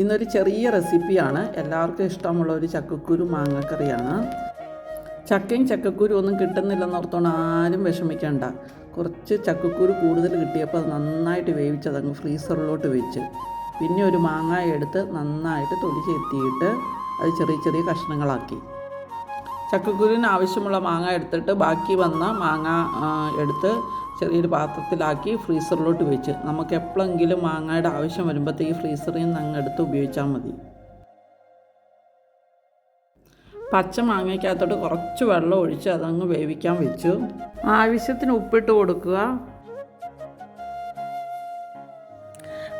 ഇന്നൊരു ചെറിയ റെസിപ്പിയാണ്. എല്ലാവർക്കും ഇഷ്ടമുള്ള ഒരു ചക്കക്കുരു മാങ്ങക്കറിയാണ്. ചക്കയും ചക്കക്കുരു ഒന്നും കിട്ടുന്നില്ലെന്നോർത്തോണ്ട് ആരും വിഷമിക്കണ്ട. കുറച്ച് ചക്കക്കുരു കൂടുതൽ കിട്ടിയപ്പോൾ അത് നന്നായിട്ട് വേവിച്ചത് അങ്ങ് ഫ്രീസറിലോട്ട് വെച്ച്. പിന്നെ ഒരു മാങ്ങ എടുത്ത് നന്നായിട്ട് തൊലി ചെത്തിയിട്ട് അത് ചെറിയ ചെറിയ കഷ്ണങ്ങളാക്കി. ചക്കക്കുരുവിന് ആവശ്യമുള്ള മാങ്ങ എടുത്തിട്ട് ബാക്കി വന്ന മാങ്ങ എടുത്ത് ചെറിയൊരു പാത്രത്തിലാക്കി ഫ്രീസറിലോട്ട് വെച്ച്. നമുക്ക് എപ്പോഴെങ്കിലും മാങ്ങയുടെ ആവശ്യം വരുമ്പോഴത്തേക്ക് ഫ്രീസറിൽ നിന്ന് അങ്ങ് എടുത്ത് ഉപയോഗിച്ചാൽ മതി. പച്ച മാങ്ങയ്ക്കകത്തോട്ട് കുറച്ച് വെള്ളം ഒഴിച്ച് അതങ്ങ് വേവിക്കാൻ വെച്ചു. ആവശ്യത്തിന് ഉപ്പിട്ട് കൊടുക്കുക.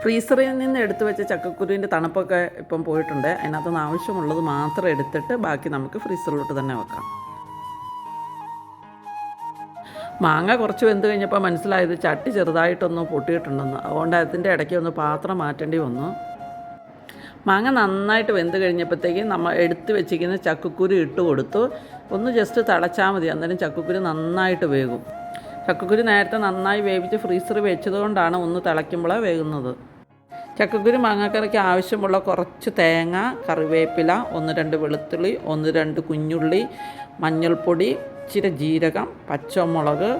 ഫ്രീസറിൽ നിന്ന് എടുത്തു വെച്ച ചക്കക്കുരുവിന്റെ തണുപ്പൊക്കെ ഇപ്പം പോയിട്ടുണ്ട്. അതിനകത്ത് നിന്ന് ആവശ്യമുള്ളത് മാത്രം എടുത്തിട്ട് ബാക്കി നമുക്ക് ഫ്രീസറിലോട്ട് തന്നെ വെക്കാം. മാങ്ങ കുറച്ച് വെന്ത് കഴിഞ്ഞപ്പോൾ മനസ്സിലായത് ചട്ടി ചെറുതായിട്ടൊന്ന് പൊട്ടിയിട്ടുണ്ടെന്ന്. അതുകൊണ്ട് അതിന്റെ ഇടയ്ക്ക് ഒന്ന് പാത്രം മാറ്റേണ്ടി വന്നു. മാങ്ങ നന്നായിട്ട് വെന്ത് കഴിഞ്ഞപ്പോഴത്തേക്ക് നമ്മൾ എടുത്ത് വെച്ചിരിക്കുന്ന ചക്കക്കുരു ഇട്ട് കൊടുത്തു. ഒന്ന് ജസ്റ്റ് തിളച്ചാൽ മതി അന്നേരം ചക്കക്കുരു നന്നായിട്ട് വേകും. ചക്കക്കുരു നേരത്തെ നന്നായി വേവിച്ച് ഫ്രീസറിൽ വെച്ചതുകൊണ്ടാണ് ഒന്ന് തിളയ്ക്കുമ്പോൾ വേകുന്നത്. ചക്കക്കുരു മാങ്ങാക്കറിക്ക് ആവശ്യമുള്ള കുറച്ച് തേങ്ങ കറിവേപ്പില ഒന്ന് രണ്ട് വെളുത്തുള്ളി ഒന്ന് രണ്ട് കുഞ്ഞുള്ളി മഞ്ഞൾപ്പൊടി ഇച്ചിരി ജീരകം പച്ചമുളക്.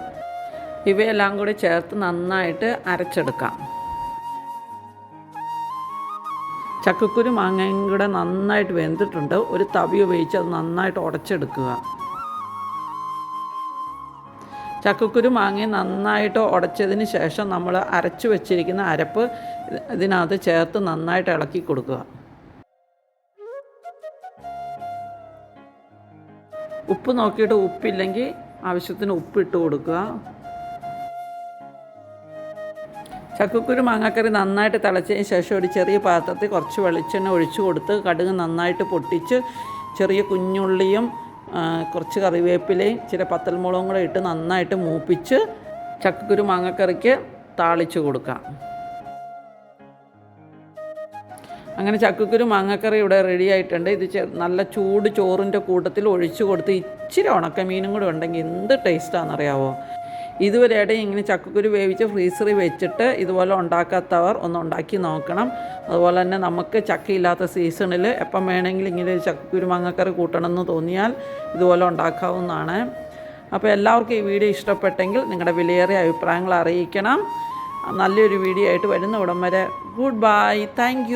ഇവയെല്ലാം കൂടി ചേർത്ത് നന്നായിട്ട് അരച്ചെടുക്കാം. ചക്കക്കുരു മാങ്ങയും കൂടെ നന്നായിട്ട് വെന്തിട്ടുണ്ട്. ഒരു തവി ഉപയോഗിച്ച് അത് നന്നായിട്ട് ഉടച്ചെടുക്കുക. ചക്കക്കുരു മാങ്ങി നന്നായിട്ട് ഉടച്ചതിന് ശേഷം നമ്മൾ അരച്ച് വെച്ചിരിക്കുന്ന അരപ്പ് ഇതിനകത്ത് ചേർത്ത് നന്നായിട്ട് ഇളക്കി കൊടുക്കുക. ഉപ്പ് നോക്കിയിട്ട് ഉപ്പില്ലെങ്കിൽ ആവശ്യത്തിന് ഉപ്പിട്ട് കൊടുക്കുക. ചക്കക്കുരു മാങ്ങാക്കറി നന്നായിട്ട് തിളച്ചതിന് ശേഷം ഒരു ചെറിയ പാത്രത്തിൽ കുറച്ച് വെളിച്ചെണ്ണ ഒഴിച്ചു കൊടുത്ത് കടുക് നന്നായിട്ട് പൊട്ടിച്ച് ചെറിയ കുഞ്ഞുള്ളിയും കുറച്ച് കറിവേപ്പിലയും ഇച്ചിരി പത്തൽമുളകും കൂടെ ഇട്ട് നന്നായിട്ട് മൂപ്പിച്ച് ചക്കക്കുരു മാങ്ങക്കറിക്ക് താളിച്ചു കൊടുക്കാം. അങ്ങനെ ചക്കക്കുരു മാങ്ങക്കറി ഇവിടെ റെഡി ആയിട്ടുണ്ട്. ഇത് നല്ല ചൂട് ചോറിന്റെ കൂട്ടത്തിൽ ഒഴിച്ചു കൊടുത്ത് ഇച്ചിരി ഉണക്കമീനും കൂടെ ഉണ്ടെങ്കിൽ എന്ത് ടേസ്റ്റാണെന്നറിയാവോ ഇതുവരെയായിട്ട് ഇങ്ങനെ ചക്കക്കുരു വേവിച്ച് ഫ്രീസറിൽ വെച്ചിട്ട് ഇതുപോലെ ഉണ്ടാക്കാത്തവർ ഒന്ന് ഉണ്ടാക്കി നോക്കണം. അതുപോലെ തന്നെ നമുക്ക് ചക്കയില്ലാത്ത സീസണിൽ എപ്പം വേണമെങ്കിലും ഇങ്ങനെ ഒരു ചക്കക്കുരു മാങ്ങക്കറി കൂട്ടണമെന്ന് തോന്നിയാൽ ഇതുപോലെ ഉണ്ടാക്കാവുന്നതാണ്. അപ്പോൾ എല്ലാവർക്കും ഈ വീഡിയോ ഇഷ്ടപ്പെട്ടെങ്കിൽ നിങ്ങളുടെ വിലയേറിയ അഭിപ്രായങ്ങൾ അറിയിക്കണം. നല്ലൊരു വീഡിയോ ആയിട്ട് വരുന്ന ഉടൻ വരെ ഗുഡ് ബൈ. താങ്ക്